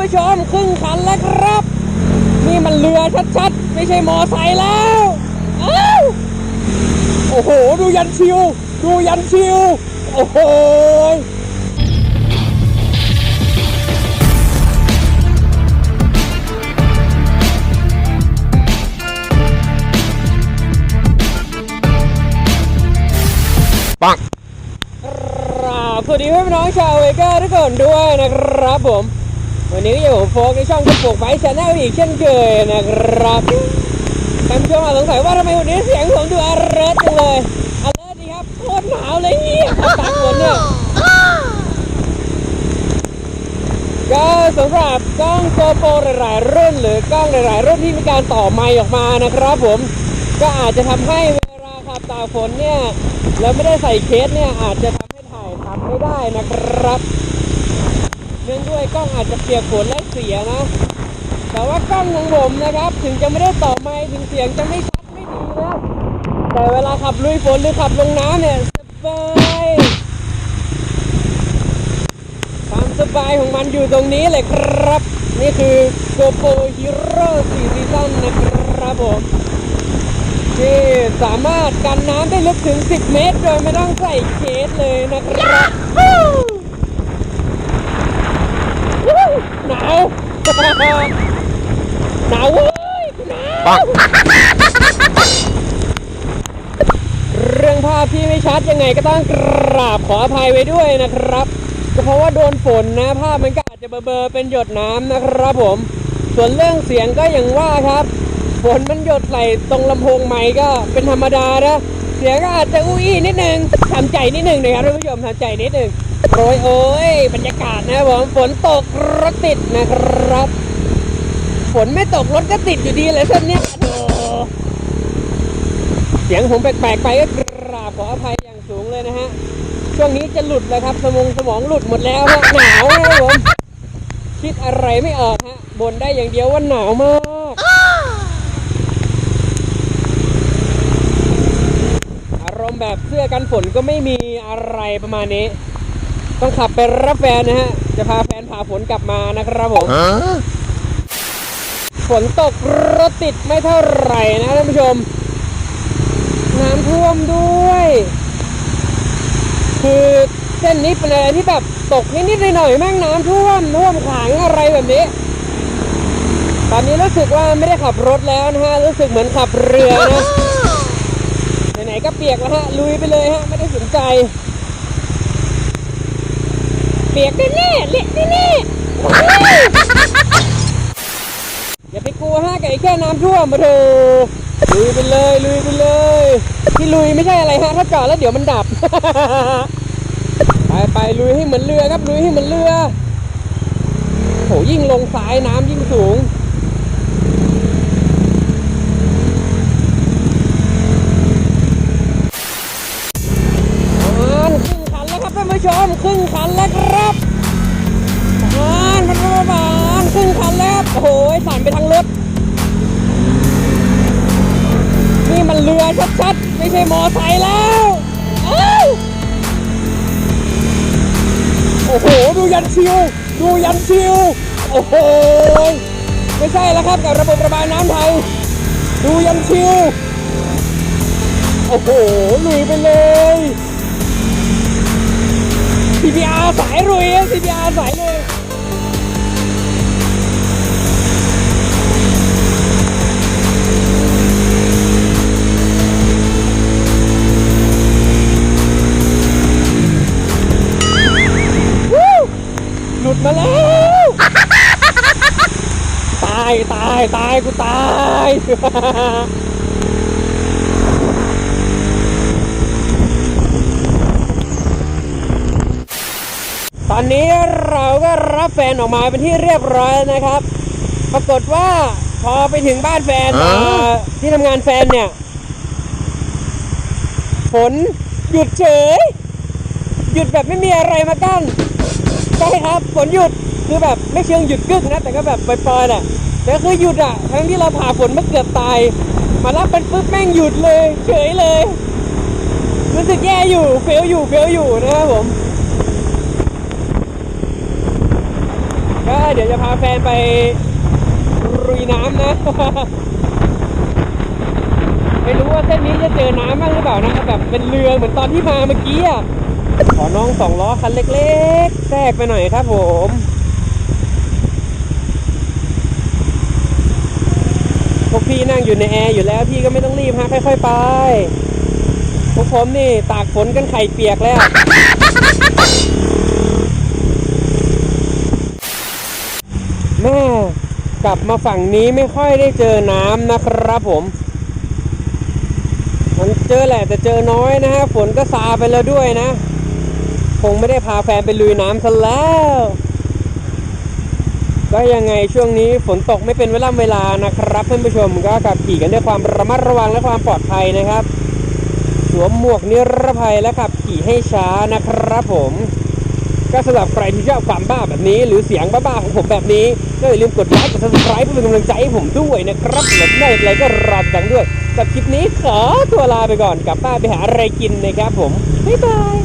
ผู้ชมครึ่งคันแล้วครับ นี่มันเรือชัดๆ ไม่ใช่มอไซค์แล้วอ้าวโอ้โห ดูยันชิว ดูยันชิว โอ้โหปังครับสวัสดีเพื่อนพี่น้องชาวเวก้าทุกคนด้วยนะครับผม วันนี้ก็อยู่กับผมโฟกในช่องกระปุกไบชแนลอีกเช่นเคยนะครับท่านผู้ชมอาจสงสัยว่าทำไมวันนี้เสียงผมดูอเลิร์จังเลยอเลิร์ดีครับโคตรหนาวเลยเนี่ยตากฝนเนี่ยก็สำหรับกล้องโกโปรหลาย ๆ รุ่น หรือกล้องหลาย ๆ รุ่นที่มีการต่อไมค์ออกมานะครับผมก็อาจจะทำให้เวลาขับตากฝนเนี่ยแล้วไม่ได้ใส่เคสเนี่ยอาจจะทำให้ถ่ายทำไม่ได้นะครับ กล้องอาจจะเปียกฝนและเสียนะ แต่ว่ากล้องของผมนะครับ ถึงจะไม่ได้ต่อไมค์ถึงเสียงจะไม่ชัดไม่ดีนะแต่เวลาขับลุยฝนหรือขับลงน้ำเนี่ยสบายความสบายของมันอยู่ตรงนี้เลยครับ นี่คือ GoPro Hero 4 Season นะครับผมที่สามารถกันน้ำได้ลึกถึง 10 เมตร โดยไม่ต้องใส่เคสเลยนะครับ วู้หนาวหนาวเว้ยหนาวเรื่องภาพที่ไม่ชัดยังไงก็ต้องกราบขออภัยไว้ด้วยนะครับก็เพราะว่าโดนฝนนะภาพมันก็อาจจะเบลอเป็นหยดน้ำนะครับผม ส่วนเรื่องเสียงก็อย่างว่าครับฝนมันหยดใส่ตรงลำโพงไมค์ก็เป็นธรรมดานะเสียงก็อาจจะอุ้ยนิดนึงทำใจนิดนึงนะครับท่านผู้ชมทำใจนิดนึง โอ้ยโอ้ยบรรยากาศนะครับผมฝนตกรถติดนะครับ ฝนไม่ตกรถก็ติดอยู่ดีเลยเส้นเนี้ยโเสียงผมแปลกๆไปก็กราบขออภัยอย่างสูงเลยนะฮะ ช่วงนี้จะหลุดแล้วครับ สมองสมองหลุดหมดแล้วฮะหนาวนะครับผมคิดอะไรไม่ออกฮะบ่นได้อย่างเดียวว่าหนาวมากอารมณ์แบบเสื้อกันฝนก็ไม่มีอะไรประมาณนี้ ต้องขับไปรับแฟนนะฮะ จะพาแฟนผ่าฝนกลับมานะครับผมฮะฝนตกรถติดไม่เท่าไหร่นะท่านผู้ชม น้ำท่วมด้วย คือเส้นนี้เป็นอะไรที่แบบตกนิดๆหน่อยๆแม่งน้ำท่วมท่วมขังอะไรแบบนี้ ตอนนี้รู้สึกว่าไม่ได้ขับรถแล้วนะฮะ รู้สึกเหมือนขับเรือนะไหนๆก็เปียกแล้วฮะ ลุยไปเลยฮะ ไม่ได้สนใจ เปียกแน่ๆเละแน่ๆอย่าไปกลัวฮะไก่แค่น้ำท่วมมาเถอะลุยไปเลยลุยไปเลย ที่ลุยไม่ใช่อะไรฮะถ้าจอดแล้วเดี๋ยวมันดับ ไปไปลุยให้เหมือนเรือครับลุยให้เหมือนเรือโหยิ่งลงซ้ายน้ำยิ่งสูง ผู้ชมครึ่งคันแล้วครับอ่านมันประมาณครึ่งคันแล้วโอ้โหสั่นไปทางรถ นี่มันเรือชัดๆ ไม่ใช่มอไซค์แล้วอ้าวโอ้โห ดูยันชิว ดูยันชิว โอ้โห ไม่ใช่แล้วครับกับระบบระบายน้ำไทย ดูยันชิว โอ้โหลุยไปเลย CPR สายลุย CPR สายลุยวู้หลุดมาแล้ว ตาย ตาย ตาย กูตาย อนนี้เราก็รับแฟนออกมาเป็นที่เรียบร้อยแล้วนะครับ ปรากฏว่าพอไปถึงบ้านแฟนฮะเอ่อที่ทำงานแฟนเนี่ย ฝนหยุดเฉย หยุดแบบไม่มีอะไรมากั้นใช่ครับฝนหยุดคือแบบไม่เชิงหยุดกึกนะ แต่ก็แบบปล่อยๆน่ะแต่ก็คือหยุดอะทั้งที่เราผ่าฝนมาเกือบตาย มารับเป็นปุ๊บแม่งหยุดเลย เฉยเลย รู้สึกแย่อยู่เฟลอยู่เฟลอยู่นะครับผม ก็เดี๋ยวจะพาแฟนไปรุยน้ำนะ ไม่รู้ว่าเส้นนี้จะเจอน้ำบ้างหรือเปล่านะแบบเป็นเรือเหมือนตอนที่มาเมื่อกี้อะขอน้องสองล้อคันเล็กๆ แทรกไปหน่อยครับผมพวกพี่นั่งอยู่ในแอร์อยู่แล้วพี่ก็ไม่ต้องรีบฮะค่อยๆไป พวกผมนี่ตากฝนกันไข่เปียกแล้ว แม่ กลับมาฝั่งนี้ไม่ค่อยได้เจอน้ำนะครับผม มันเจอแหละแต่เจอน้อยนะฮะฝนก็ซาไปแล้วด้วยนะ คงไม่ได้พาแฟนไปลุยน้ำซะแล้วก็ยังไงช่วงนี้ฝนตกไม่เป็นเวลาเวลานะครับเพื่อนผู้ชมก็ขับขี่กันด้วยความระมัดระวังและความปลอดภัยนะครับ สวมหมวกนิรภัยและขับขี่ให้ช้านะครับผม ก็สำหรับใครที่ชอบความบ้าแบบนี้ หรือเสียงบ้าๆของผมแบบนี้ก็อย่าลืมกดไลค์กด subscribe เพื่อเป็นกำลังใจให้ผมด้วยนะครับและได้อะไรก็รอดังด้วยกับคลิปนี้ขอตัวลาไปก่อนกลับบ้านไปหาอะไรกินนะครับผมบ๊ายบาย